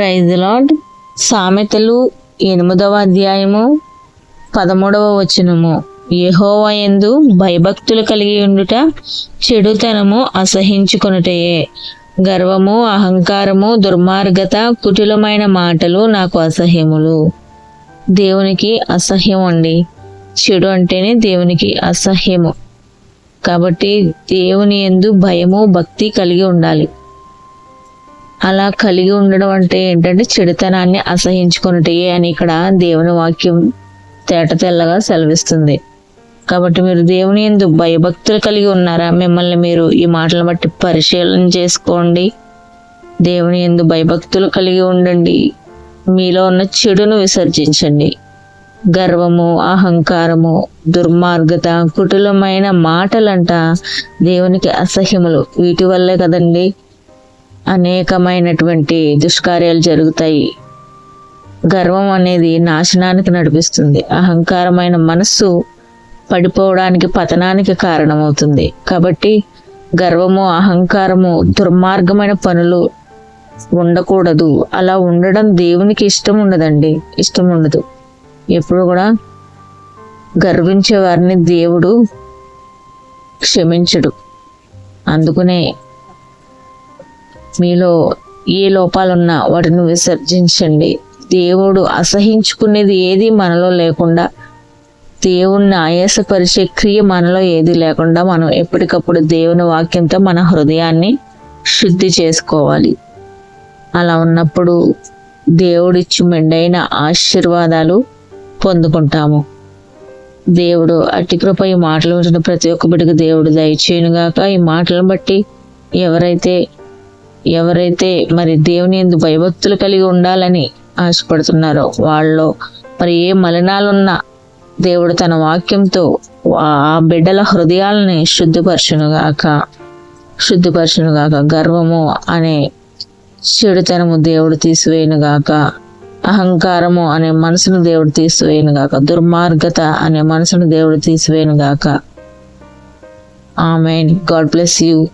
Praise lord సామెతలు ఎనిమిదవ అధ్యాయము పదమూడవ వచనము. యహోవయందు భయభక్తులు కలిగి ఉండుట చెడుతనము అసహించుకొనుటయే. గర్వము అహంకారము దుర్మార్గత కుటిలమైన మాటలు నాకు అసహ్యములు. దేవునికి అసహ్యం అండి. చెడు అంటేనే దేవునికి అసహ్యము. కాబట్టి దేవుని ఎందు భయము భక్తి కలిగి ఉండాలి. అలా కలిగి ఉండడం అంటే ఏంటంటే చెడుతనాన్ని అసహించుకున్నటే అని ఇక్కడ దేవుని వాక్యం తేట తెల్లగా సెలవిస్తుంది. కాబట్టి మీరు దేవుని ఎందు భయభక్తులు కలిగి ఉన్నారా? మిమ్మల్ని మీరు ఈ మాటలను బట్టి పరిశీలన చేసుకోండి. దేవుని ఎందు భయభక్తులు కలిగి ఉండండి. మీలో ఉన్న చెడును విసర్జించండి. గర్వము అహంకారము దుర్మార్గత కుటిలమైన మాటలంట దేవునికి అసహ్యములు. వీటి వల్లే కదండి అనేకమైనటువంటి దుష్కార్యాలు జరుగుతాయి. గర్వం అనేది నాశనానికి నడిపిస్తుంది. అహంకారమైన మనస్సు పడిపోవడానికి పతనానికి కారణమవుతుంది. కాబట్టి గర్వము అహంకారము దుర్మార్గమైన పనులు ఉండకూడదు. అలా ఉండడం దేవునికి ఇష్టం ఉండదండి. ఇష్టం ఉండదు. ఎప్పుడు కూడా గర్వించే వారిని దేవుడు క్షమించడు. అందుకనే మీలో ఏ లోపాలున్నా వాటిని విసర్జించండి. దేవుడు అసహించుకునేది ఏది మనలో లేకుండా దేవుణ్ణి ఆయాసపరిచే క్రియ మనలో ఏది లేకుండా మనం ఎప్పటికప్పుడు దేవుని వాక్యంతో మన హృదయాన్ని శుద్ధి చేసుకోవాలి. అలా ఉన్నప్పుడు దేవుడిచ్చు మెండైన ఆశీర్వాదాలు పొందుకుంటాము. దేవుడు అట్టి కృప ఈ మాటలు వింటున్న ప్రతి ఒక్క బిడ్డకు దేవుడు దయచేయునుగాక. ఈ మాటలను బట్టి ఎవరైతే ఎవరైతే మరి దేవుని ఎందు భయభక్తులు కలిగి ఉండాలని ఆశపడుతున్నారో వాళ్ళలో మరి ఏ మలినాలున్నా దేవుడు తన వాక్యంతో ఆ బిడ్డల హృదయాలని శుద్ధిపరచునుగాక శుద్ధిపరచునుగాక గర్వము అనే చెడుతనము దేవుడు తీసివేయునుగాక అహంకారము అనే మనసును దేవుడు తీసివేయునుగాక దుర్మార్గత అనే మనసును దేవుడు తీసివేయునుగాక. ఆమెన్. God bless you.